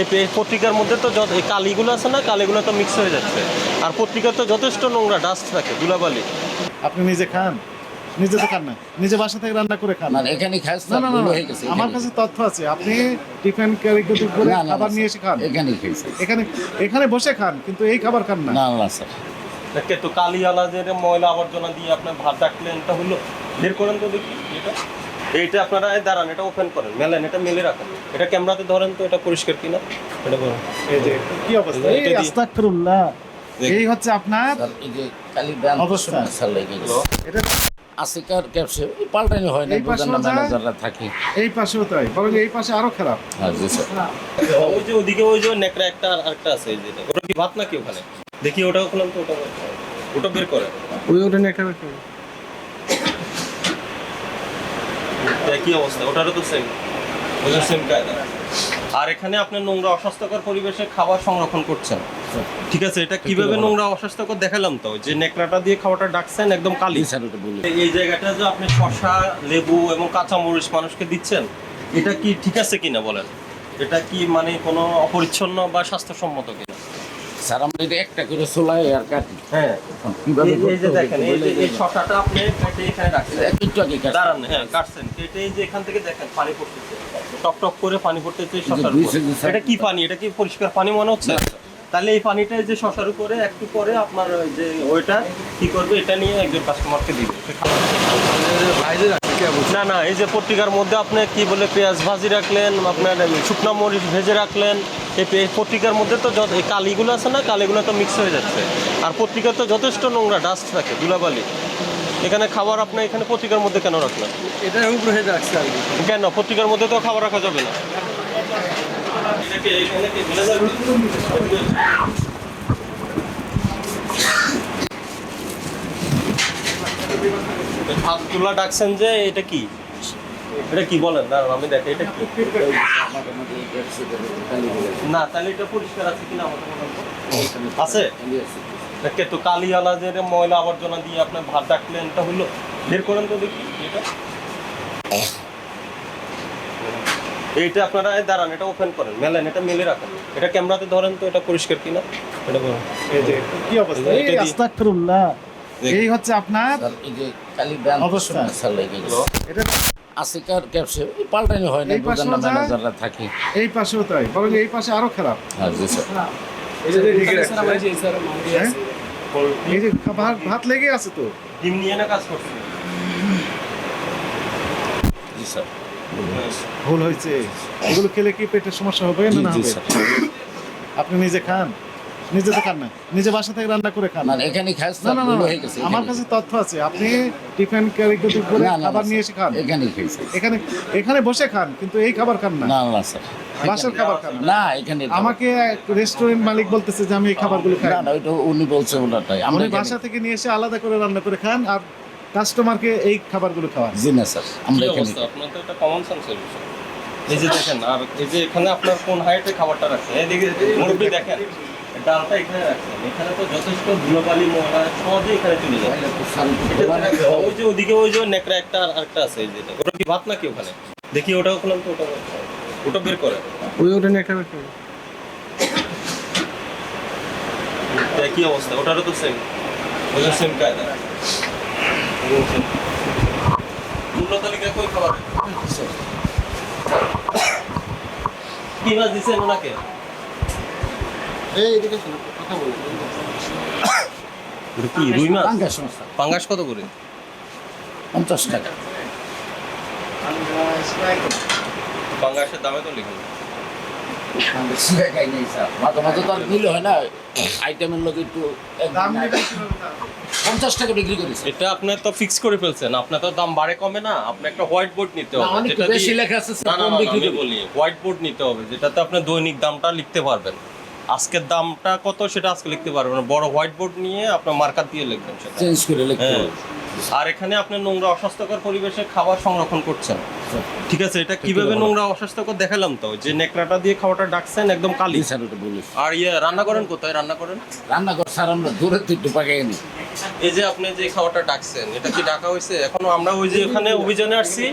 এই পত্রিকার মধ্যে তো যত এই কালিগুলো আছে না কালিগুলো তো মিক্স হয়ে যাচ্ছে। আর পত্রিকার তো যথেষ্ট নোংরা ডাস্ট থাকে ধুলাবালি। আপনি নিজে খান। নিজে তো খান না। নিজে বাসা থেকে রান্না করে খান। মানে এখানে খাস না না হয়ে আমার কাছে তথ্য আছে। আপনি টিফিন ক্যারি করে খাবার নিয়ে এসে খান। এখানে খেয়েছি এখানে এখানে বসে খান কিন্তু এই খাবার খান না। না না স্যার। দেখে তো কালিওয়ালা যে ময়লা আবর্জনা দিয়ে আপনার ভাত ডাকলেন এটা হলো বের করেন তো দেখি এটা। এইটা আপনারা এই দাঁড়ান এটা ওপেন করেন মেলেন এটা মেলে রাখেন। এটা ক্যামেরাতে ধরেন তো এটা পরিষ্কার কিনা? এটা করেন এই যে কি অবস্থা? এই আস্তাগফিরুল্লাহ। এই হচ্ছে আপনার স্যার এই যে কালি ব্যান অবস্থা। স্যার লেগে গেছে। এটা আসিকার ক্যাপসে? পাল্টানি হয় না ম্যানেজাররা থাকে। এই পাশেও তাই বরং এই পাশে আরও খারাপ। হ্যাঁ জি স্যার। ওই যে ওদিকে ওই যে নেকড়া একটা আর একটা আছে এই যেটা ওটা কি ভাত নাকি ওখানে? দেখি ওটাও খুললাম তো ওটা ওটা বের করে ওই ওটা নিয়ে একটা ব্যাপার। একই অবস্থা ওটারও তো সেম ওদের সেম কায়দা। আর এখানে আপনি নোংরা অস্বাস্থ্যকর পরিবেশে খাবার সংরক্ষণ করছেন। ঠিক আছে এটা কীভাবে নোংরা অস্বাস্থ্যকর দেখালাম তো যে নেকড়াটা দিয়ে খাবারটা ডাকছেন একদম কালি। এই- জায়গাটা যে আপনি শশা লেবু এবং কাঁচা মরিচ মানুষকে দিচ্ছেন এটা কি ঠিক আছে কিনা বলেন? এটা কি মানে কোনো অপরিচ্ছন্ন বা স্বাস্থ্যসম্মত কিনা? স্যার আমরা একটা করে সোলাই আর কাটি। হ্যাঁ। কীভাবে এই- যে দেখেন এই যে এই আপনি কেটে এখানে রাখছেন। একটু আগে কাটছেন দাঁড়ান হ্যাঁ কাটছেন। কেটে এই যে এখান থেকে দেখেন পানি পড়তেছে। টপ টপ করে পানি পড়তেছে স্যার। এটা কি পানি? এটা কি পরিষ্কার পানি মনে হচ্ছে। তাহলে এই পানিটা যে শশার উপরে একটু পরে আপনার যে ওইটা কি করবে এটা নিয়ে একজন কাস্টমারকে দিবে? না না এই যে পত্রিকার মধ্যে আপনি কি বলে পেঁয়াজ ভাজি রাখলেন আপনার শুকনো মরিচ ভেজে রাখলেন এই পত্রিকার মধ্যে তো যত এই কালিগুলো আছে না কালিগুলো তো মিক্স হয়ে যাচ্ছে। আর পত্রিকা তো যথেষ্ট নোংরা ডাস্ট থাকে ধুলাবালি। এখানে খাবার আপনি এখানে পত্রিকার মধ্যে কেন রাখলেন? এটার উপরে রাখছে। কেন? পত্রিকার মধ্যে তো খাবার রাখা যাবে না। ডাকছেন যে এটা কি? এটা কি বলেন? দাঁড়ান আমি দেখি, এটা কি? না, তাহলে এটা পরিষ্কার আছে কিনা। আছে? দেখে তো কালিওয়ালা যে ময়লা আবর্জনা দিয়ে আপনার ভাত ডাকলেন, এটা হলো বের করেন তো দেখি, এটা। এইটা আপনারা এই দাঁড়ান এটা ওপেন করেন মেলেন এটা মেলে রাখেন। এটা ক্যামেরাতে ধরেন তো এটা পরিষ্কার কিনা? এটা এই যে কি অবস্থা? এটা এই আস্তাগফিরুল্লাহ। এই হচ্ছে আপনার এই যে ব্যান অবস্থা। লেগে গেছে। এটা আসিকার ক্যাপসে পাল্টানি হয় না এই। ম্যানেজাররা থাকে। এই পাশেও তাই। বরং এই পাশে আরও খারাপ। হ্যাঁ জি স্যার। এই যে ঠিক আছে, স্যার, আমার যে হ্যাঁ? আছে। এই যে ভাত ভাত লেগে আছে তো। ডিম নিয়ে না কাজ করছে? জি স্যার। ভুল হয়েছে। এগুলো খেলে কি পেটের সমস্যা হবে? না হবে। আপনি নিজে খান। নিজে তো খান না। নিজে বাসা থেকে রান্না করে খান। মানে এখানে খাস না না না আমার কাছে তথ্য আছে। আপনি টিফিন ক্যারি করে খাবার নিয়ে এসে খান। এখানে এখানে এখানে বসে খান কিন্তু এই খাবার খান না। না না স্যার। বাসার খাবার খান না। এখানে আমাকে রেস্টুরেন্ট মালিক বলতেছে যে আমি এই খাবারগুলো খাই। না না ওইটা উনি বলছে ওনারটাই। আমরা বাসা থেকে নিয়ে এসে আলাদা করে রান্না করে খান আর কাস্টমারকে এই খাবারগুলো খাওয়ান। জি না স্যার আমরা এখানে অবস্থা? আপনার তো এটা কমন সেন্সের বিষয়। এই যে দেখেন আর এই যে এখানে আপনার কোন হাইটে খাবারটা রাখছেন? এদিকে মুরব্বী দেখেন ডালটা এখানে রাখছেন। এখানে তো যথেষ্ট ধুলোবালি ময়লা সহজে এখানে চলে যায়। ওই যে ওদিকে ওই যে নেকড়া একটা আর একটা আছে এই যেটা ওটা কি ভাত নাকি ওখানে? দেখি ওটাও খুললাম তো ওটা ওটা বের করে। ওই ওটা নিয়ে একটা ব্যাপার। একই অবস্থা? ওটারও তো সেম ওদের সেম কায়দা। তালিকা কই খাবার কি মাছ দিচ্ছেন ওনাকে? কি রুই মাছ? পাঙ্গাস কত করে? পঞ্চাশ টাকা পাঙ্গাসের দামে তো লিখুন। মাঝে মাঝে তো আর নিলে হয় না আইটেমের লোক একটু পঞ্চাশ টাকা বিক্রি করেছে। এটা আপনি তো ফিক্স করে ফেলছেন। আপনার তো দাম বাড়ে কমে না আপনি একটা হোয়াইট বোর্ড নিতে হবে। যেটা বেশি লেখা আছে, না না কম না, বিক্রি আমি বলি হোয়াইট বোর্ড নিতে হবে যেটাতে আপনি দৈনিক দামটা লিখতে পারবেন। আজকের দামটা কত সেটা আজকে লিখতে পারবেন বড় হোয়াইট বোর্ড নিয়ে আপনার মার্কার দিয়ে লিখবেন সেটা। চেঞ্জ করে লিখতে হ্যাঁ। আর এখানে আপনি নোংরা অস্বাস্থ্যকর পরিবেশে খাবার সংরক্ষণ করছেন। ঠিক আছে এটা কীভাবে নোংরা অস্বাস্থ্যকর দেখালাম তো যে নেকড়াটা দিয়ে খাওয়াটা ডাকছেন একদম কালি। স্যার ওটা বলিস। আর ইয়ে রান্না করেন কোথায়? রান্না করেন? রান্নাঘর স্যার আমরা দূরে একটু পাকাই নি। এই যে আপনি যে খাওয়াটা ডাকছেন এটা কি ডাকা হয়েছে? এখনও আমরা ওই যে ওখানে অভিযানে আসছি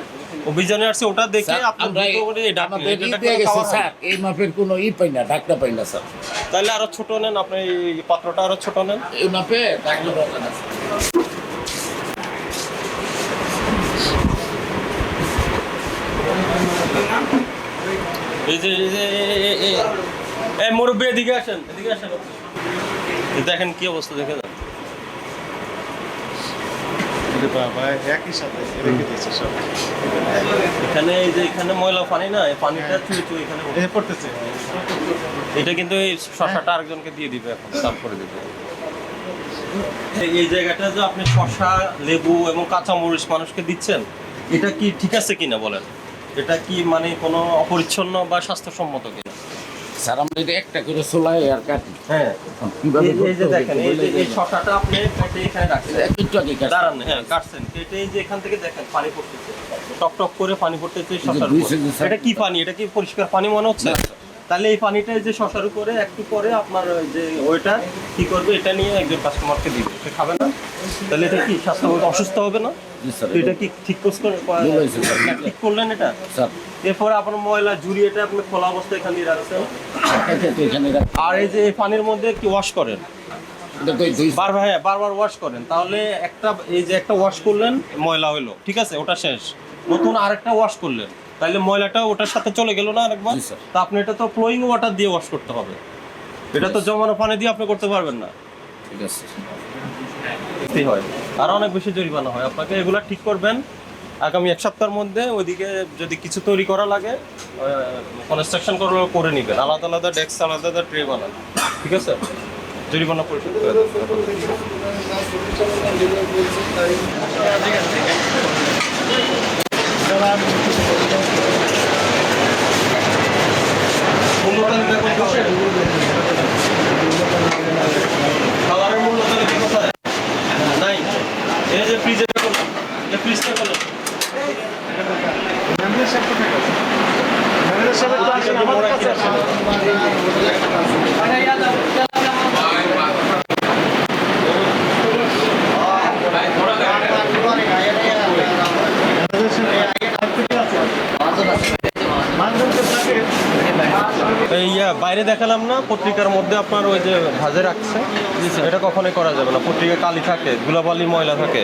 অভিযানে আসছি ওটা দেখে স্যার, আপনি আমরা দ্রুত করে এই এটা ই গেছে স্যার এই মাপের কোনো ই পাই না ডাক্তার পাই না স্যার। তাহলে আরও ছোট নেন আপনি এই পাত্রটা আরও ছোট নেন। এই মাপে ডাক্তার দরকার আছে। এই মুরব্বী এদিকে আসেন এদিকে আসেন। দেখেন কি অবস্থা দেখে যান। এখানে এই যে এখানে ময়লা পানি না এই পানিটা এখানে পড়তেছে। এটা কিন্তু এই শশাটা আরেকজনকে দিয়ে দিবে এখন সাফ করে দিবে। এই- জায়গাটা যে আপনি শশা লেবু এবং কাঁচা মরিচ মানুষকে দিচ্ছেন এটা কি ঠিক আছে কিনা বলেন? এটা কি মানে কোনো অপরিচ্ছন্ন বা স্বাস্থ্যসম্মত কি? স্যার আমরা যদি একটা করে সোলাই আর কাটি। হ্যাঁ। কীভাবে এই- যে দেখেন এই যে এই শটাটা আপনি কেটে এখানে রাখছেন। একটু আগে কাটছেন দাঁড়ান হ্যাঁ কাটছেন। কেটে এই যে এখান থেকে দেখেন পানি পড়তেছে। টপ টপ করে পানি পড়তেছে স্যার। এটা কি পানি? এটা কি পরিষ্কার পানি মনে হচ্ছে। তাহলে এই পানিটা যে শশার উপরে একটু পরে আপনার যে ওইটা কি করবে এটা নিয়ে একজন কাস্টমারকে দিবে। সে খাবে না? তাহলে এটা কি স্বাস্থ্য অসুস্থ হবে না? এটা কি ঠিক। ঠিক করলেন এটা? স্যার। এরপরে আপনার ময়লা ঝুড়ি এটা আপনি খোলা অবস্থায় এখানে রাখছেন। আর এই যে এই পানির মধ্যে কি ওয়াশ করেন? বারবার হ্যাঁ বারবার ওয়াশ করেন। তাহলে একটা এই যে একটা ওয়াশ করলেন ময়লা হইল ঠিক আছে? ওটা শেষ। নতুন আরেকটা ওয়াশ করলেন। তাহলে ময়লাটা ওটার সাথে চলে গেল না আরেকবার? তা আপনি এটা তো ফ্লোয়িং ওয়াটার দিয়ে ওয়াশ করতে হবে। এটা তো জমানো পানি দিয়ে আপনি করতে পারবেন না। ঠিক আছে। হয়। আর অনেক বেশি জরিমানা হয়। আপনাকে এগুলা ঠিক করবেন। আগামী এক সপ্তাহের মধ্যে ওইদিকে যদি কিছু তৈরি করা লাগে কনস্ট্রাকশন করে করে নেবেন। আলাদা আলাদা ডেস্ক আলাদা আলাদা ট্রে বানান। ঠিক আছে? জরিমানা পরিশোধ করে হবে। খাবারের মূল্য তালিকা কোথায়? নাই। এই যে ফ্রিজে করলাম। এই ফ্রিজটা করলাম। ম্যানেজার সাহেব কোথায় আসেন আমাদের কাছে আসেন ম্যানেজার সাহেব আর থেকে আছে মানজনকে থাকে এই ইয়া, বাইরে দেখালাম না পত্রিকার মধ্যে আপনার ওই যে ভাজে রাখছে। এটা কখনোই করা যাবে না পত্রিকা কালি থাকে ধুলাবালি ময়লা থাকে।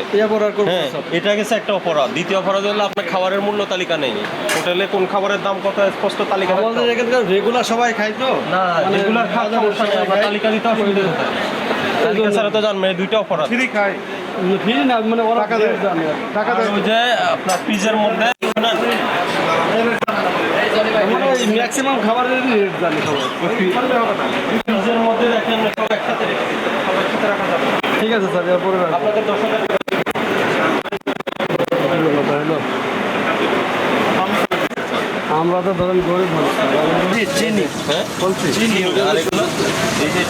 হ্যাঁ এটা গেছে একটা অপরাধ। দ্বিতীয় অপরাধ হলো আপনার খাবারের মূল্য তালিকা নেই। হোটেলে কোন খাবারের দাম কত স্পষ্ট তালিকা আমাদের এখানকার রেগুলার সবাই খাই তো? না মানে রেগুলার খাওয়া সমস্যা নেই আমরা তালিকা দিতে অসুবিধা কোথায় তালিকা ছাড়া তো দুইটা অপরাধ। ফ্রি খাই ফ্রি না মানে ওরা টাকা দেয়। জানে। আর কি। টাকা দেয়। ওই যে আপনার ফ্রিজের মধ্যে ওই ম্যাক্সিমাম খাবারের রেট জানি ফ্রিজের মধ্যে দেখেন একসাথে রেখে দিতে হবে, সব একসাথে রাখা যাবে ঠিক আছে স্যার এরপরে আপনাদের দশ হাজার। আমরা তো ধরেন গরিব মানুষ। চিনি। হ্যাঁ? বলছি। আর এগুলো? এই যে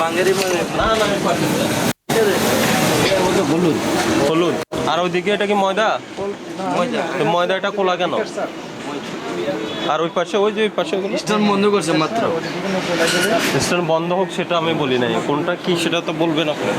বাঙালি না না না। হলুদ। হলুদ। আর ওইদিকে এটা কি ময়দা? ময়দা। এটা কোলা কেন? আর ওই পাশে ওই যে ওই পাশে ওগুলো? স্টোন বন্ধ করছে মাত্র। রেস্টুরেন্ট বন্ধ হোক সেটা আমি বলি নাই। কোনটা কি সেটা তো বলবেন আপনি।